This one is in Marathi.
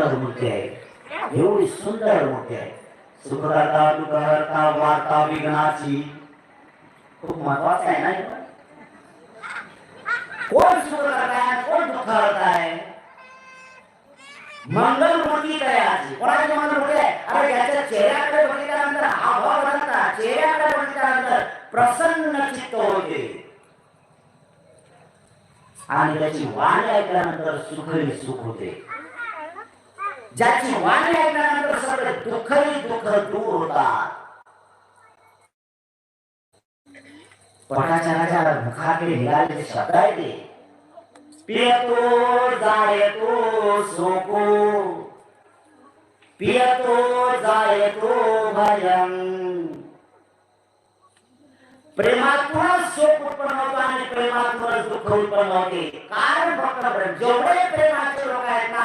सुंदर मूर्ती आहे. एवढी सुंदर मूर्ती आहे. सुखकर्ता दुःखहर्ता वार्ता विघ्नाची. खूप महत्वाचं आहे ना कोण सुखकर्ता आहे कोण दुःख आहे? मंगल मूर्ती काय आज कोणाची मंगल मूर्ती आहे? अरे याच्या चेहऱ्याकडे बघितल्यानंतर हा भाव बदलतात चेहऱ्याकडे बघितल्यानंतर प्रसन्न चित्त होते. आणि त्याची वाणी ऐकल्यानंतर सुखही सुख होते. ज्याची वाणी ऐकल्यानंतर सगळे दुःखही दुःख दूर होतात. पटाचाराच्या राजा मुखाकडे निघालेले शब्द आहे ते पियतो जायतो सोको पियतो जायतो भयं प्रेमातूनच शोक उत्पन्न होतो आणि प्रेमातूनच दुःख उत्पन्न होते. कारण फक्त जेवढे प्रेमाचे लोक आहेत ना